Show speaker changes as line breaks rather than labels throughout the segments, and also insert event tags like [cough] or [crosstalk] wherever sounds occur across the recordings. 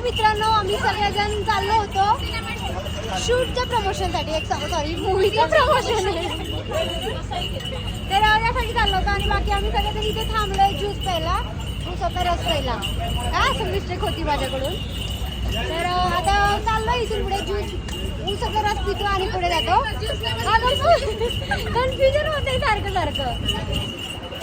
तर मित्रांनो आम्ही सगळेजण चाललो होतो शूटच्या प्रमोशनसाठी एक सॉरी मूवीचं प्रमोशन आहे तर यासाठी चाललो होतो आणि बाकी आम्ही सगळेजण इथे थांबलोय ज्यूस प्यायला. उसाचा रस प्यायला. काय असं मिस्टेक होती माझ्याकडून. तर आता चाललो इथून पुढे ज्यूस उसाचा रस पितो आणि पुढे जातो. कन्फ्युजन होतंय सारखं सारखं.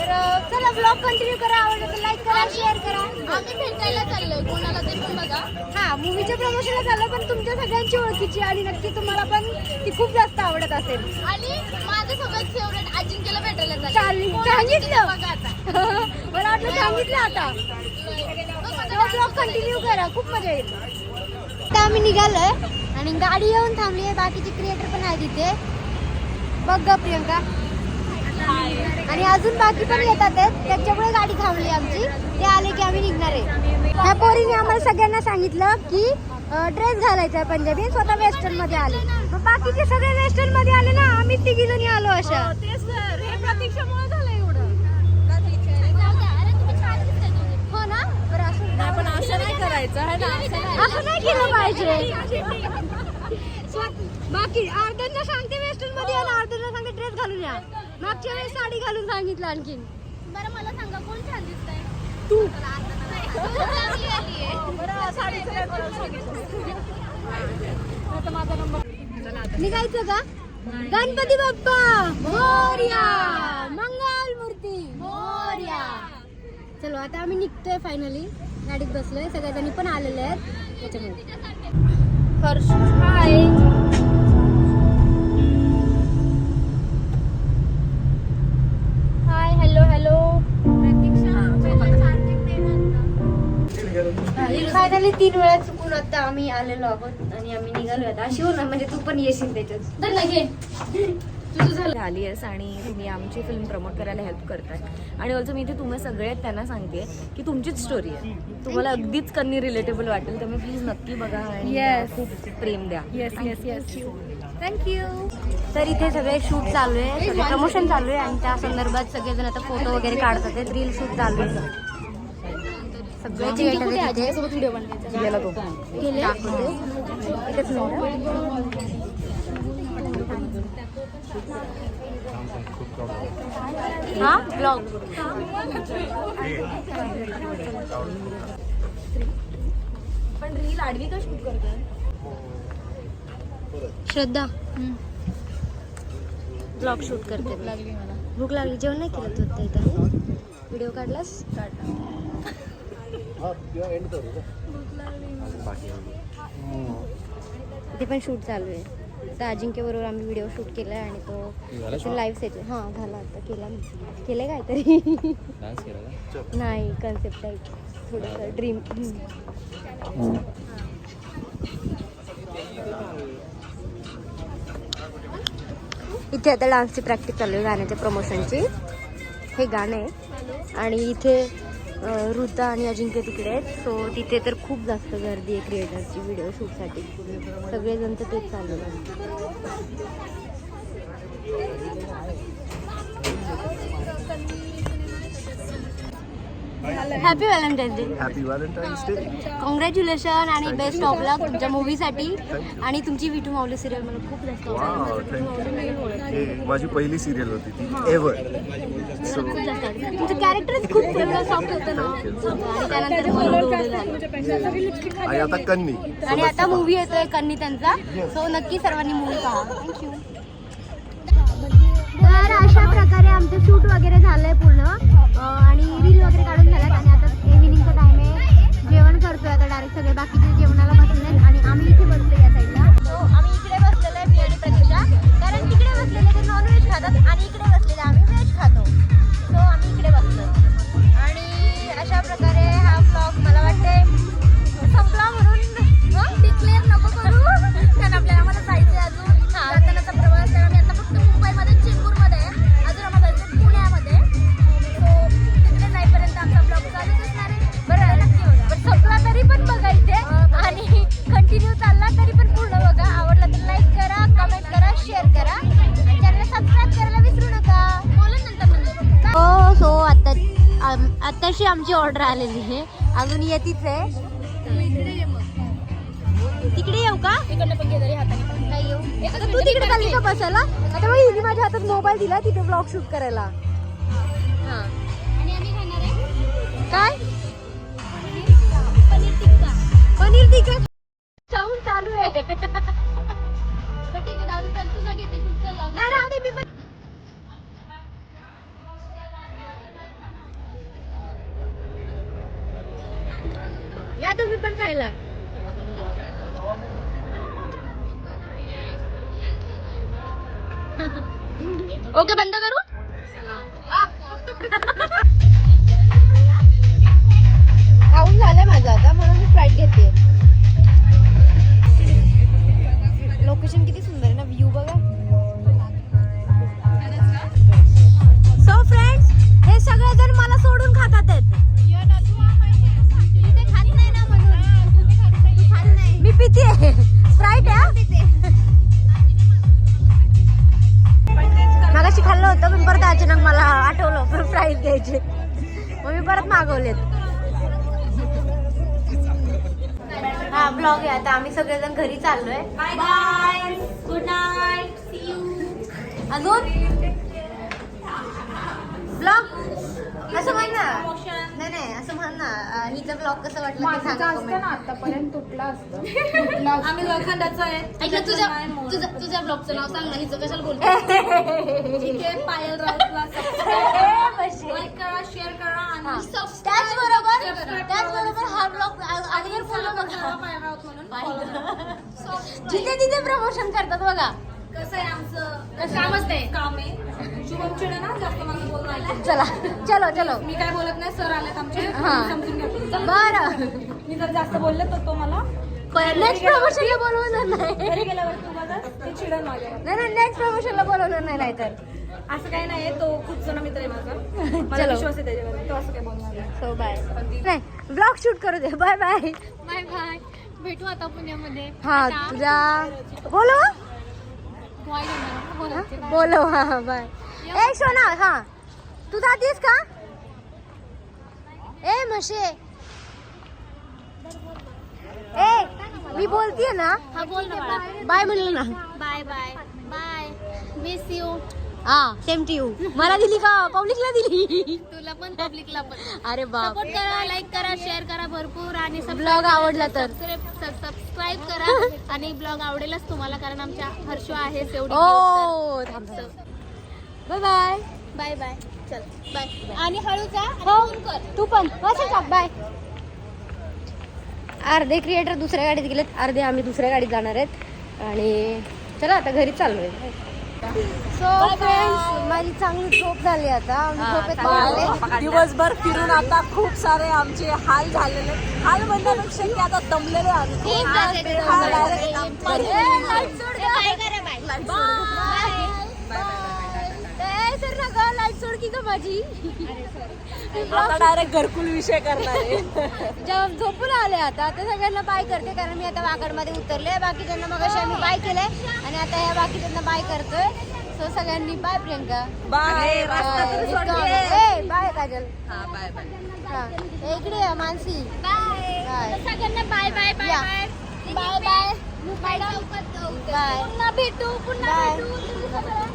तर चला ब्लॉग कंटिन्यू करा. आवडलं तर लाईक करा शेअर करा.
आम्ही भेटायला चाललोय. कोणाला ते पण बघा.
हा मूवीच्या प्रमोशनला झालं पण तुमच्या सगळ्यांची ओळखीची आणि नक्की तुम्हाला पण ती खूप जास्त आवडत असेल.
आणि माझं सगळ्यात फेवरेट अजिंक्यला भेटायला
चालेल.
ते
सांगितलं.
बघा आता. [laughs]
मला वाटलं सांगितलं आता. ब्लॉग कंटिन्यू करा. खूप मजा येईल. आता आम्ही निघालोय आणि गाडी येऊन थांबली आहे. बाकीचे क्रिएटर पण आहेत इथे बघ ग प्रियंका. आणि अजून बाकी पण येतात आहेत त्याच्यामुळे गाडी थांबली आमची. ते आले की आम्ही निघणार आहे. ह्या पोरीने आम्हाला सगळ्यांना सांगितलं की ड्रेस घालायचा पंजाबी स्वतः वेस्टर्नमध्ये आले. मग बाकीचे सगळे वेस्टर्नमध्ये आले ना आम्ही तिघी जणी आलो अशा. हो ना? बरं असं
नाही. करायचं.
असं नाही. केलं पाहिजे. [laughs] बाकी अर्ध्यांना सांगते वेस्टर्नमध्ये अर्ध्यांना सांगते ड्रेस घालून या. मागच्या वेळेस साडी घालून सांगितलं आणखीन.
बरं मला सांगा कोण छान दिसतंय
तू.
नंबर [laughs]
निघायचं का? गणपती बाप्पा मोर्या मंगल मूर्ती मोर्या. चलो आता आम्ही निघतोय फायनली गाडीत बसलोय सगळ्याजणी पण आलेले आहेत. त्याच्यामुळे. हर्ष हाय फायनली तीन वेळा चुकून आता आम्ही आलेलो आहोत आणि आम्ही निघालो आता. अशी हो ना म्हणजे तू पण येशील त्याच्यात.
आली आहेस आणि तुम्ही आमची फिल्म प्रमोट करायला हेल्प करताय. आणि ऑल्सो मी इथे तुम्ही सगळे त्यांना सांगते की तुमचीच स्टोरी आहे. तुम्हाला अगदीच कन्नी रिलेटेबल वाटेल त्यामुळे प्लीज नक्की बघा आणि. खूप प्रेम द्या.
येस येस येस थँक्यू तर इथे सगळे शूट चालू आहे सगळे प्रमोशन चालू आहे आणि त्या संदर्भात सगळेजण आता फोटो वगैरे काढतात रील शूट चालू आहे. सगळे थिएटर आहे? तिथे.
गेला तो.
गेले? एकच मिनिट हा? ब्लॉग
पण रील आडवी का शूट करताय?
श्रद्धा. ब्लॉग शूट करते.
लागली मला.
भूक लागली. जेवण नाही केलं तू इथं? व्हिडिओ काढलास? इथे पण शूट चालू आहे. तर अजिंक्य बरोबर आम्ही व्हिडिओ शूट केला आहे आणि तो लाईव्ह सेट हां झाला आता. केला केले काहीतरी.
डान्स केला का?
नाही कन्सेप्ट टाईप थोडंसं ड्रीम इथे आता डान्सची प्रॅक्टिस चालू आहे गाण्याच्या प्रमोशनची हे गाणं आहे. आणि इथे अं, ऋता आणि अजिंक्य तिकडे आहेत. सो तिथे तर खूप जास्त गर्दी आहे क्रिएटरची व्हिडिओ शूटसाठी सगळेजण तर तेच चाललं आहे happy Valentine's day
happy Valentine's day
congratulation आणि बेस्ट ऑफ लक तुमच्या मूवीसाठी आणि तुमची विठू माऊली सिरियल मला खूप जास्त आवडली.
हे माझी पहिली सिरियल होती ती एव्हर.
तुमचं कॅरेक्टरच खूप सॉफ्ट होतं ना. आणि त्यानंतर.
आणि आता कन्नी.
आणि आता मूवी येतोय कन्नी त्यांचा. सो नक्की सर्वांनी मूवी पहा. थँक्यू तर अशा प्रकारे आमचं शूट वगैरे झालंय पूर्ण. आणि रील वगैरे काढून आमची ऑर्डर आलेली आहे. अजून येतीच आहे तिकडे येऊ का? येऊ. तू तिकडे चालली का बसायला? आता हिने माझ्या हातात मोबाईल दिला तिथे ब्लॉग शूट करायला. हा.
आहे
काय?
पनीर टिक्का.
पनीर टिक्का चालू आहे. तुम्ही खायला
ओके बंद करू.
खाऊन झालंय माझं आता म्हणून मी फ्लाईट घेते. लोकेशन किती सुंदर आहे ना व्ह्यू बघा. सो फ्रेंड्स हे सगळेजण मला सोडून खातात आहेत. पिते स्प्राईट मागाशी खाल्लं होतं पण परत अचानक मला आठवलं पण फ्राईज घ्यायचे मग मी परत मागवलेत. हा ब्लॉग आहे. आता आम्ही सगळेजण घरी चाललोय. Bye bye good night see you अजून? ब्लॉग असं म्हण ना. ना अं, हिचा ब्लॉग कसं वाटलं ते सांगा comment.
आतापर्यंत तुटला [laughs] असतं.
आम्ही लोखंडाचं आहे. ऐकलं तुझ्या तुझ्या तुझ्या ब्लॉगचं नाव सांग ना हिचं कशाला बोलतो ठीक आहे पायल राऊतला लाईक [laughs] करा. शेअर करा आणि
त्याचबरोबर त्याचबरोबर हा ब्लॉग अगोदर फॉलो बघा.
पायल राऊत म्हणून
जिथे तिथे प्रमोशन करतात बघा.
कसं आहे आमचं? कामच नाही काम आहे. शुभम चिडे ना जास्त मला बोलणं ऐकत.
चला चलो चलो.
मी काय बोलत नाही सर आलेत आमचे.
हा.
समजून घ्या. please.
बर.
मी जर जास्त बोलले तर तो मला
नेक्स्ट प्रमोशनला बोलवणार नाही.
घरी गेल्यावर तू बघा ते चिडन माझ्यावर
नाही नाही नेक्स्ट प्रमोशनला बोलवणार नाही नाहीतर.
असं काही नाहीये तो खूप जुना मित्र आहे माझा. [laughs] मला
चलो.
विश्वास आहे त्याच्यावर तो असं काही बोलणार नाही.
सो बाय नाही ब्लॉग शूट करू दे. बाय बाय
बाय बाय भेटू आता पुण्यामध्ये.
हा तुझ्या बोलो?
बोला.
बोलो. हा बाय ए सोना हा. तू जातीस का? ए म्हशे. ए मी बोलतीये ना?
हा बोल ना
बाय म्हणलं ना.
Bye bye. Bye. Miss you
हा सेम टू यू मला दिली का? पब्लिकला दिली.
तुला पण पब्लिकला पण.
अरे बाप.
सपोर्ट करा लाईक करा शेअर करा भरपूर आणि
ब्लॉग आवडला तर.
सबस्क्राईब करा. [laughs] आणि ब्लॉग आवडेलच तुम्हाला कारण आमच्या हर्षो आहे एवढी
ओ बाय बाय
बाय बाय चल बाय आणि हळू जा आणि
हो.
फोन कर.
तू पण. वाचेल का बाय अर्धे क्रिएटर दुसऱ्या गाडीत गेलेत. अर्धे आम्ही दुसऱ्या गाडीत जाणार आहेत. आणि चला आता घरी चाललोय. सो फ्रेंड्स माझी चांगली झोप झाली आता. आम्ही झोपेत.
दिवसभर फिरून आता खूप सारे आमचे हाल झालेले हाल म्हणण्यापेक्षा की आता दमलेले आम्ही. हा, direct
बाय
ए, सर ना गं, light सोड की गं माझी?
आता डायरेक्ट घरकुल विषय करणार आहे.
जेव्हा झोपून आले आता आता सगळ्यांना बाय करते कारण मी आता वाकडमध्ये उतरले बाकीच्यांना मग आम्ही बाय केलंय. आणि आता या बाकीच्यांना बाय करतोय. सो सगळ्यांनी बाय प्रियंका.
बाय रस्ता
बाय. बाय काजल.
हा बाय बाय
हा. इकडे या मानसी.
बाय
बाय
सगळ्यांना bye bye bye. Bye bye bye bye भेटू पुन्हा
बाय.
भेटू.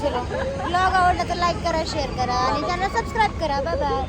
चलो. ब्लॉग आवडला तर लाईक करा शेअर करा आणि त्यांना सबस्क्राईब करा. Bye bye